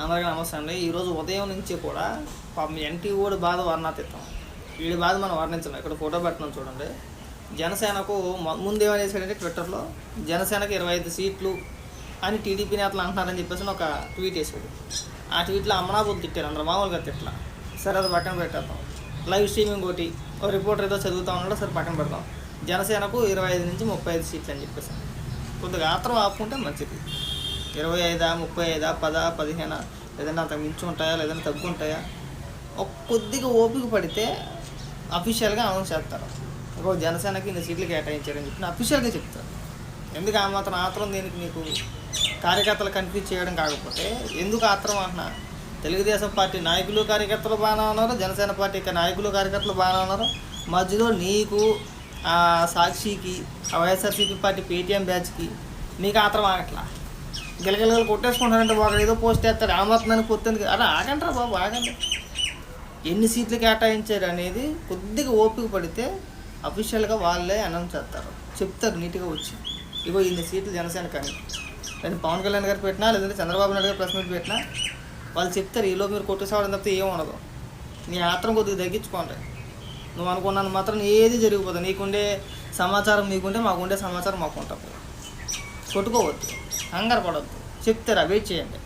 అందరికీ నమస్తే అండి. ఈరోజు ఉదయం నుంచి కూడా పాపం ఎన్టీ ఓడి బాధ వర్ణాతీతం. వీడి బాధ మనం వర్ణించలేం. ఇక్కడ ఫోటో పెట్టడం చూడండి. జనసేనకు మ- ముందు ఏమని చేశాడంటే ట్విట్టర్లో జనసేనకు ఇరవై ఐదు సీట్లు అని టీడీపీ నేతలు అంటున్నారని చెప్పేసి ఒక ట్వీట్ వేసాడు ఆ ట్వీట్లో అమ్మనాబుద్ధి తిట్టారు. అందరు మామూలుగా తిట్ల. సరే అది పక్కన పెట్టేద్దాం. లైవ్ స్ట్రీమింగ్ ఒకటి. ఓ రిపోర్టర్ ఏదో చదువుతా ఉన్నాడో. సరే పక్కన పెడదాం. జనసేనకు ఇరవై ఐదు నుంచి ముప్పై ఐదు సీట్లు అని చెప్పేసి కొద్దిగా ఆత్రం ఆపుకుంటే మంచిది. ఇరవై ఐదా ముప్పై ఐదా పదా పదిహేను ఏదైనా అంత మించి ఉంటాయా లేదంటే తగ్గు ఉంటాయా? ఒక కొద్దిగా ఓపిక పడితే అఫీషియల్గా అనౌన్స్ చేస్తారు. ఒక జనసేనకి ఇన్ని సీట్లు కేటాయించారని చెప్పి అఫీషియల్గా చెప్తారు ఎందుకు ఆ మాత్రం ఆత్రం దీనికి నీకు కార్యకర్తలు కన్ఫ్యూజ్ చేయడం కాకపోతే ఎందుకు ఆత్రం అంటున్నా? తెలుగుదేశం పార్టీ నాయకులు కార్యకర్తలు బాగానే ఉన్నారు జనసేన పార్టీ యొక్క నాయకులు కార్యకర్తలు బాగానే ఉన్నారు. మధ్యలో నీకు ఆ సాక్షికి ఆ వైఎస్ఆర్సీపీ పార్టీ పేటీఎం బ్యాచ్కి నీకు ఆత్రం ఆగట్లా? గిలగిలగలు కొట్టేసుకుంటారంటే వాడు ఏదో పోస్ట్ చేస్తాడు ఆ మాత్రం అలా ఆగంటారా బాబు ఆగండి. ఎన్ని సీట్లు కేటాయించారు అనేది కొద్దిగా ఓపిక పడితే అఫీషియల్గా వాళ్ళే అనౌన్స్ చేస్తారు. చెప్తారు నీట్గా వచ్చి. ఇగో ఇన్ని సీట్లు జనసేన కానీ నేను పవన్ కళ్యాణ్ గారు పెట్టినా లేదంటే చంద్రబాబు నాయుడు గారు ప్రెస్ మీట్ పెట్టినా వాళ్ళు చెప్తారు ఈలో మీరు కొట్టేసేవాడని తప్పితే ఏం ఉండదు. నీ ఆత్రం కొద్దిగా తగ్గించుకోండి. నువ్వు అనుకున్నాను మాత్రం ఏది జరిగిపోతుంది నీకుండే సమాచారం మీకుంటే మాకుండే సమాచారం మాకు ఉంటుంది కొట్టుకోవద్దు. కంగారు పడవద్దు చెప్తారా? వెయిట్ చేయండి.